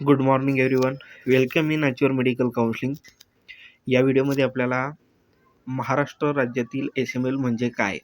Good morning everyone welcome in अच्युअर medical counselling या व्हिडिओमध्ये आपल्याला महाराष्ट्र राज्यातील एस एम एल म्हणजे काय?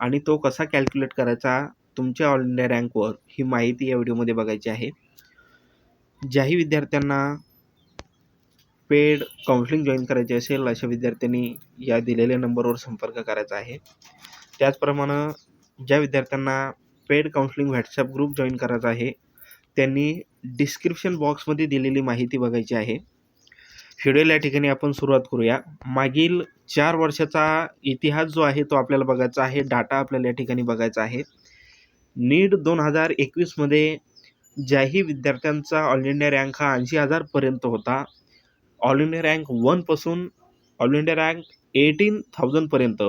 आणि तो कसा कॅल्क्युलेट करायचा? तुमच्या ऑल इंडिया रँकवर ही माहिती या व्हिडिओमध्ये बघायची आहे. ज्याही विद्यार्थ्यांना पेड काउन्सिलिंग जॉईन करायचे असेल अशा विद्यार्थ्यांनी या दिलेल्या नंबरवर संपर्क करायचा आहे. त्याचप्रमाणे ज्या विद्यार्थ्यांना paid counselling WhatsApp group join करायचा आहे त्यांनी डिस्क्रिप्शन बॉक्समध्ये दिलेली माहिती बघायची आहे. शेड्यूल या ठिकाणी आपण सुरुवात करूया. मागील चार वर्षाचा इतिहास जो आहे तो आपल्याला बघायचा आहे. डाटा आपल्याला या ठिकाणी बघायचा आहे. नीट दोन हजार एकवीसमध्ये ज्याही विद्यार्थ्यांचा ऑल इंडिया रँक हा ऐंशी हजारपर्यंत होता. ऑल इंडिया रँक वनपासून ऑल इंडिया रँक एटीन थाउजंडपर्यंत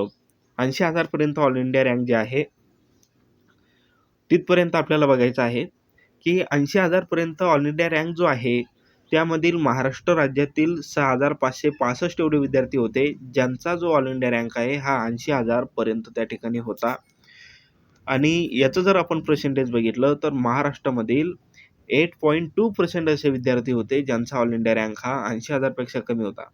ऐंशी हजारपर्यंत ऑल इंडिया रँक जे आहे तिथपर्यंत आपल्याला बघायचं आहे. की ऐंशी हजारपर्यंत ऑल इंडिया रँक जो आहे त्यामधील महाराष्ट्र राज्यातील सहा हजार पाचशे पासष्ट एवढे विद्यार्थी होते. ज्यांचा जो ऑल इंडिया रँक आहे हा ऐंशी हजारपर्यंत त्या ठिकाणी होता. आणि याचं जर आपण पर्सेंटेज बघितलं तर महाराष्ट्रामधील एट पॉईंट टू पर्सेंट असे विद्यार्थी होते ज्यांचा ऑल इंडिया रँक हा ऐंशी हजारपेक्षा कमी होता.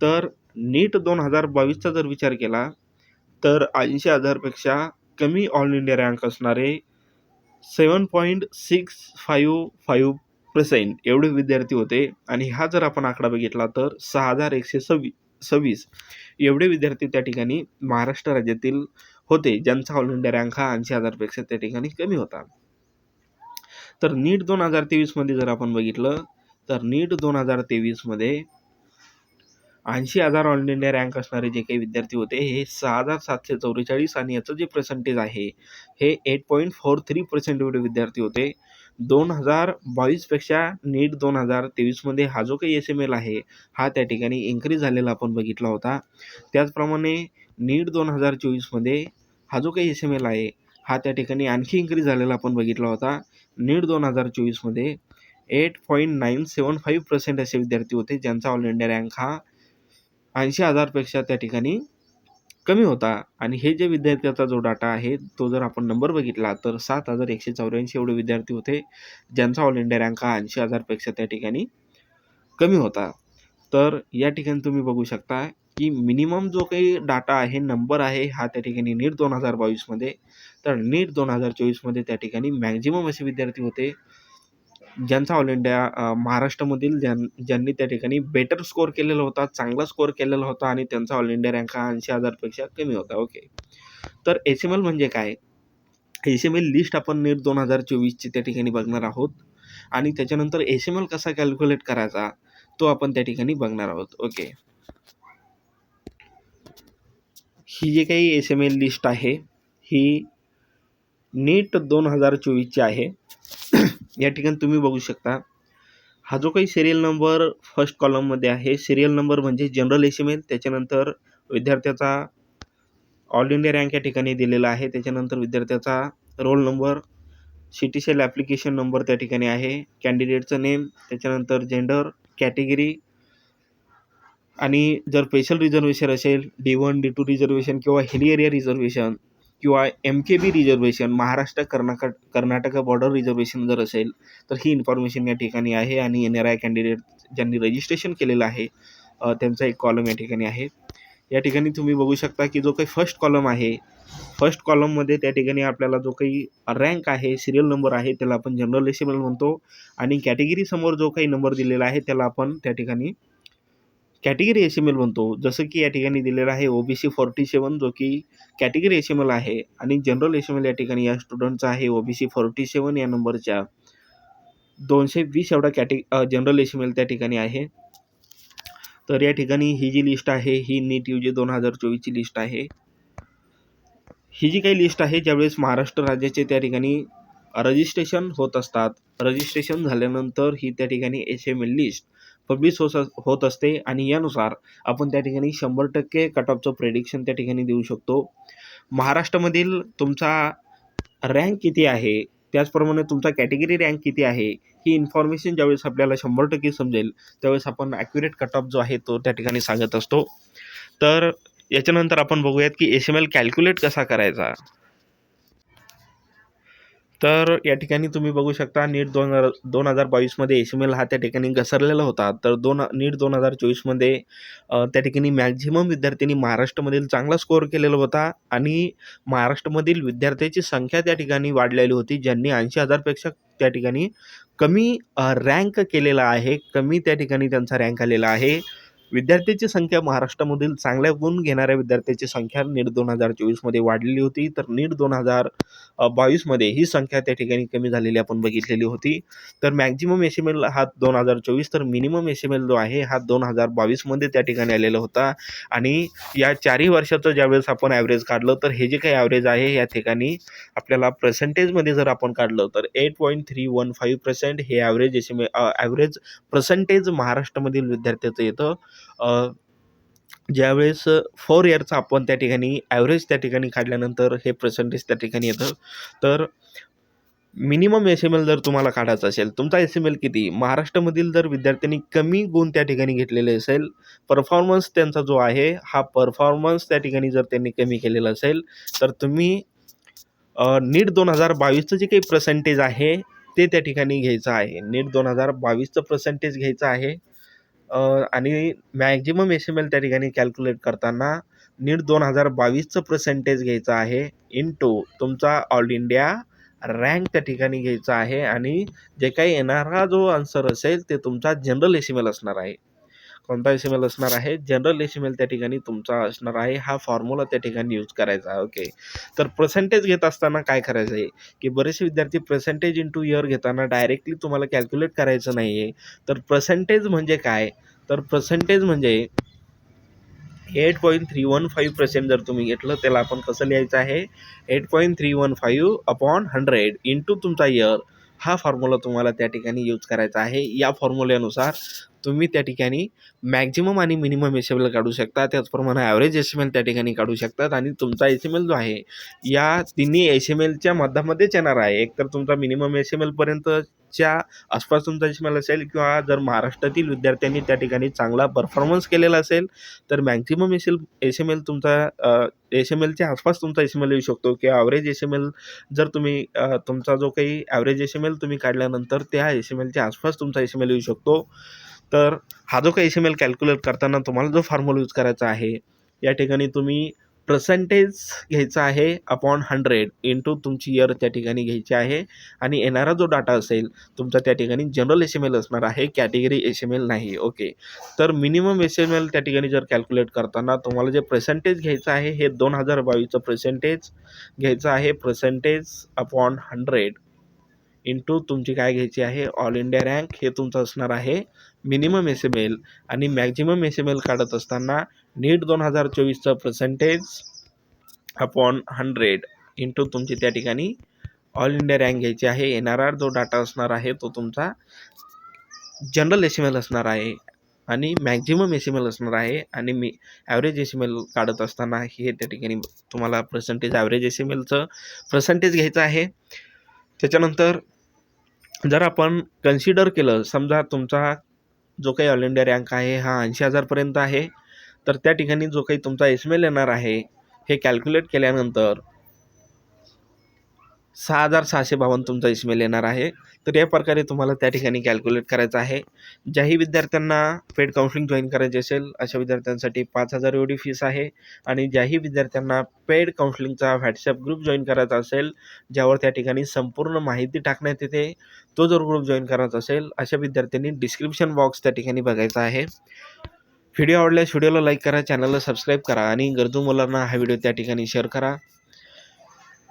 तर नीट दोन हजार बावीसचा जर विचार केला तर ऐंशी हजारपेक्षा कमी ऑल इंडिया रँक असणारे seven point six five five percent एवढे विद्यार्थी होते. आणि हा जर आपण आकडा बघितला तर सहा हजार एकशे सव्वी सव्वीस एवढे विद्यार्थी त्या ठिकाणी महाराष्ट्र राज्यातील होते. ज्यांचा ऑल इंडिया रँक हा ऐंशी हजारपेक्षा त्या ठिकाणी कमी होता. तर नीट दोन हजार तेवीसमध्ये जर आपण बघितलं तर नीट दोन हजार तेवीसमध्ये ऐंशी हजार ऑल इंडिया रँक असणारे जे काही विद्यार्थी होते हे सहा हजार सातशे चौवेचाळीस आणि याचं जे पर्सेंटेज आहे हे eight point four three percent एवढे विद्यार्थी होते. दोन हजार बावीसपेक्षा नीट दोन हजार तेवीसमध्ये हा जो काही एस एम एल आहे हा त्या ठिकाणी इन्क्रीज झालेला आपण बघितला होता. त्याचप्रमाणे नीट दोन हजार चोवीसमध्ये हा जो काही एस एम एल आहे हा त्या ठिकाणी आणखी इन्क्रीज झालेला आपण बघितला होता. नीट दोन हजार चोवीसमध्ये eight point nine seven five percent असे विद्यार्थी होते ज्यांचा ऑल इंडिया रँक हा ऐंशी हजारपेक्षा त्या ठिकाणी कमी होता. आणि हे जे विद्यार्थ्याचा जो डाटा आहे तो जर आपण नंबर बघितला तर सात हजार एकशे चौऱ्याऐंशी एवढे विद्यार्थी होते ज्यांचा ऑल इंडिया रँक हा ऐंशी हजारपेक्षा त्या ठिकाणी कमी होता. तर या ठिकाणी तुम्ही बघू शकता की मिनिमम जो काही डाटा आहे नंबर आहे हा त्या ठिकाणी नीट दोन हजार बावीसमध्ये तर नीट दोन हजार चोवीसमध्ये त्या ठिकाणी मॅक्झिमम असे विद्यार्थी होते ज्यांचा ऑल इंडिया महाराष्ट्रामधील ज्यां ज्यांनी त्या ठिकाणी बेटर स्कोअर केलेला होता चांगला स्कोअर केलेला होता आणि त्यांचा ऑल इंडिया रँक हा ऐंशी हजारपेक्षा कमी होता. ओके तर एस एम एल म्हणजे काय? एस एम एल लिस्ट आपण नीट दोन हजार चोवीसची त्या ठिकाणी बघणार आहोत. आणि त्याच्यानंतर एस एम एल कसा कॅल्क्युलेट करायचा तो आपण त्या ठिकाणी बघणार आहोत. ओके ही जी काही एस एम एल लिस्ट आहे ही नीट दोन हजार चोवीसची आहे. या ठिकाणी तुम्ही बघू शकता. हा जो काही सिरियल नंबर फर्स्ट कॉलममध्ये आहे सिरियल नंबर म्हणजे जनरल एस एम एल त्याच्यानंतर विद्यार्थ्याचा ऑल इंडिया रँक या ठिकाणी दिलेला आहे त्याच्यानंतर विद्यार्थ्याचा roll number CET cell application number त्या ठिकाणी आहे कॅन्डिडेटचं नेम त्याच्यानंतर जेंडर कॅटेगरी आणि जर स्पेशल रिझर्वेशन असेल D one D two reservation किंवा हिली एरिया रिझर्वेशन किंवा M K B reservation Maharashtra Karnataka Karnataka border reservation जर असेल तर ही इन्फॉर्मेशन या ठिकाणी आहे आणि येणाऱ्या कॅन्डिडेट ज्यांनी रजिस्ट्रेशन केलेलं आहे त्यांचा एक कॉलम या ठिकाणी आहे. या ठिकाणी तुम्ही बघू शकता की जो काही फर्स्ट कॉलम आहे फर्स्ट कॉलममध्ये त्या ठिकाणी आपल्याला जो काही रँक आहे सिरियल नंबर आहे त्याला आपण जनरल एसिबल म्हणतो आणि कॅटेगरीसमोर जो काही नंबर दिलेला आहे त्याला आपण त्या ठिकाणी कॅटेगरी एस एम एल म्हणतो. जसं की या ठिकाणी दिलेलं आहे ओ बी सी फोर्टी सेवन जो की कॅटेगरी एस एम एल आहे. आणि जनरल एस एम एल या ठिकाणी या स्टुडंटचा आहे ओ बी सी फोर्टी सेवन या नंबरच्या दोनशे वीस एवढा कॅटे जनरल एस एम एल त्या ठिकाणी आहे. तर या ठिकाणी ही जी लिस्ट आहे ही नीट यू जी दोन हजार चोवीसची लिस्ट आहे. ही जी काही लिस्ट आहे ज्यावेळेस महाराष्ट्र राज्याचे त्या ठिकाणी रजिस्ट्रेशन होत असतात. रजिस्ट्रेशन झाल्यानंतर ही त्या ठिकाणी S M L list publish होत होत असते आणि यानुसार आपण त्या ठिकाणी शंभर टक्के कट ऑफचं प्रेडिक्शन त्या ठिकाणी देऊ शकतो. महाराष्ट्रामधील तुमचा रँक किती आहे? त्याचप्रमाणे तुमचा कॅटेगरी रँक किती आहे? ही इन्फॉर्मेशन ज्यावेळेस आपल्याला शंभर टक्के समजेल त्यावेळेस आपण ॲक्युरेट कट ऑफ जो आहे तो त्या ठिकाणी सांगत असतो. तर याच्यानंतर आपण बघूयात की एस एम एल कॅल्क्युलेट कसा करायचा? तर या ठिकाणी तुम्ही बघू शकता नीट दोन हजार दोन हजार बावीसमध्ये एस एम एल हा त्या ठिकाणी घसरलेला होता. तर दोन नीट दोन हजार चोवीसमध्ये त्या ठिकाणी मॅक्झिमम विद्यार्थ्यांनी महाराष्ट्रामधील चांगला स्कोअर केलेला होता आणि महाराष्ट्रामधील विद्यार्थ्याची संख्या त्या ठिकाणी वाढलेली होती ज्यांनी ऐंशी हजारपेक्षा त्या ठिकाणी कमी रँक केलेला आहे कमी त्या ठिकाणी त्यांचा रँक आलेला आहे. विद्यार्थ्याची संख्या महाराष्ट्रामधील चांगल्या गुण घेणाऱ्या विद्यार्थ्याची संख्या नीट दोन हजार चोवीसमध्ये वाढलेली होती. तर नीट दोन हजार बावीसमध्ये ही संख्या त्या ठिकाणी कमी झालेली आपण बघितलेली होती. तर मॅक्झिमम एस एम एल हा दोन हजार चोवीस तर मिनिमम एस एम एल जो आहे हा दोन हजार बावीसमध्ये त्या ठिकाणी आलेला होता. आणि या चारही वर्षाचं ज्यावेळेस आपण ॲव्हरेज काढलं तर हे जे काही ॲव्हरेज आहे या ठिकाणी आपल्याला पर्सेंटेजमध्ये जर आपण काढलं तर eight point three one five percent हे average S M average percentage महाराष्ट्रामधील विद्यार्थ्याचं येतं. ज्यावेळेस फोर इयरचं आपण त्या ठिकाणी ॲव्हरेज त्या ठिकाणी काढल्यानंतर हे पर्सेंटेज त्या ठिकाणी येतं. तर मिनिमम एस एम एल जर तुम्हाला काढायचं असेल तुमचा एस एम एल किती? महाराष्ट्रामधील जर विद्यार्थ्यांनी कमी गुण त्या ठिकाणी घेतलेले असेल परफॉर्मन्स त्यांचा जो आहे हा परफॉर्मन्स त्या ठिकाणी जर त्यांनी कमी केलेला असेल तर तुम्ही नीट दोन हजार बावीसचं जे काही पर्सेंटेज आहे ते त्या ठिकाणी घ्यायचं आहे. नीट दोन हजार बावीसचं पर्सेंटेज घ्यायचं आहे. आणि मॅक्झिमम एस एम एल त्या ठिकाणी कॅल्क्युलेट करताना नीट दोन हजार बावीसचं पर्सेंटेज घ्यायचं आहे इन टू तुमचा ऑल इंडिया रँक त्या ठिकाणी घ्यायचा आहे आणि जे काही येणारा जो आन्सर असेल ते तुमचा जनरल एस एम एल असणार आहे. कोणता एस एम एल असणार आहे. जनरल एस एम एल त्या ठिकाणी तुमचा असणार आहे. हा फॉर्म्युला त्या ठिकाणी यूज करायचा आहे. ओके तर पर्सेंटेज घेत असताना काय करायचं आहे? की बरेचसे विद्यार्थी पर्सेंटेज इंटू इयर घेताना डायरेक्टली तुम्हाला कॅल्क्युलेट करायचं नाही आहे तर पर्सेंटेज म्हणजे काय? तर पर्सेंटेज म्हणजे eight point three one five percent जर तुम्ही घेतलं त्याला आपण कसं लिहायचं आहे? Eight point three one five upon hundred into तुमचा इयर हा फॉर्म्युला तुम्हाला त्या ठिकाणी यूज करायचा आहे. या फॉर्म्युल्यानुसार तुम्ही त्या ठिकाणी मॅक्झिमम आणि मिनिमम एस एम एल काढू शकता त्याचप्रमाणे ॲव्हरेज एस एम एल त्या ठिकाणी काढू शकतात आणि तुमचा एस एम एल जो आहे या तिन्ही एस एम एलच्या मध्यामध्येच येणार आहे एक तर तुमचा मिनिमम एस एम एलपर्यंतच्या आसपास तुमचा एस एम एल असेल किंवा जर महाराष्ट्रातील विद्यार्थ्यांनी त्या ठिकाणी चांगला परफॉर्मन्स केलेला असेल तर maximum S L S M L तुमचा एस एम एलच्या आसपास तुमचा एस एम एल येऊ शकतो किंवा ॲव्हरेज एस एम एल जर तुम्ही तुमचा जो काही ॲव्हरेज एस एम एल तुम्ही काढल्यानंतर त्या एस एम एलच्या आसपास तुमचा एस एम एल येऊ शकतो तर हा जो काही एस एम एल कॅल्क्युलेट करताना तुम्हाला जो फॉर्म्युला यूज करायचा आहे या ठिकाणी तुम्ही पर्सेंटेज घ्यायचा आहे अपॉन हंड्रेड इंटू तुमची इयर त्या ठिकाणी घ्यायची आहे आणि येणारा जो डाटा असेल तुमचा त्या ठिकाणी जनरल एस एम एल असणार आहे कॅटेगरी एस एम एल नाही ओके तर मिनिमम एस एम एल त्या ठिकाणी जर कॅल्क्युलेट करताना तुम्हाला जे पर्सेंटेज घ्यायचं आहे हे दोन हजार बावीसचं पर्सेंटेज घ्यायचं आहे पर्सेंटेज अपॉन हंड्रेड इंटू तुमची काय घ्यायची आहे? ऑल इंडिया रँक हे तुमचं असणार आहे. मिनिमम एस एम एल आणि मॅक्झिमम एस एम एल काढत असताना नीट दोन हजार चोवीसचं पर्सेंटेज अपॉन हंड्रेड इंटू तुमची त्या ठिकाणी ऑल इंडिया रँक घ्यायची आहे. एन आर आर जो डाटा असणार आहे तो तुमचा जनरल एस एम एल असणार आहे आणि मॅक्झिमम एस एम एल असणार आहे आणि मी ॲव्हरेज एस एम एल काढत असताना हे त्या ठिकाणी तुम्हाला पर्सेंटेज ॲव्हरेज एस एम एलचं पर्सेंटेज घ्यायचं आहे. त्याच्यानंतर जर आपण कन्सिडर केलं समजा तुमचा जो काही ऑल इंडिया रँक आहे हा ऐंशी हजारपर्यंत आहे तर त्या ठिकाणी जो काही तुमचा एस एम एल येणार आहे हे कॅल्क्युलेट केल्यानंतर सहा हजार सहाशे बावन्न तुमचा इसमेल येणार आहे. तर या प्रकारे तुम्हाला त्या ठिकाणी कॅल्क्युलेट करायचं आहे. ज्याही विद्यार्थ्यांना पेड काउन्सिलिंग जॉईन करायचे असेल अशा विद्यार्थ्यांसाठी पाच हजार एवढी फीस आहे. आणि ज्याही विद्यार्थ्यांना पेड काउन्सिलिंगचा व्हॉट्सअप ग्रुप जॉईन करायचा असेल ज्यावर त्या ठिकाणी संपूर्ण माहिती टाकण्यात येते तो जर ग्रुप जॉईन करायचा असेल अशा विद्यार्थ्यांनी डिस्क्रिप्शन बॉक्स त्या ठिकाणी बघायचा आहे. व्हिडिओ आवडल्यास व्हिडिओला लाईक करा चॅनलला सबस्क्राईब करा आणि गरजू मुलांना हा व्हिडिओ त्या ठिकाणी शेअर करा.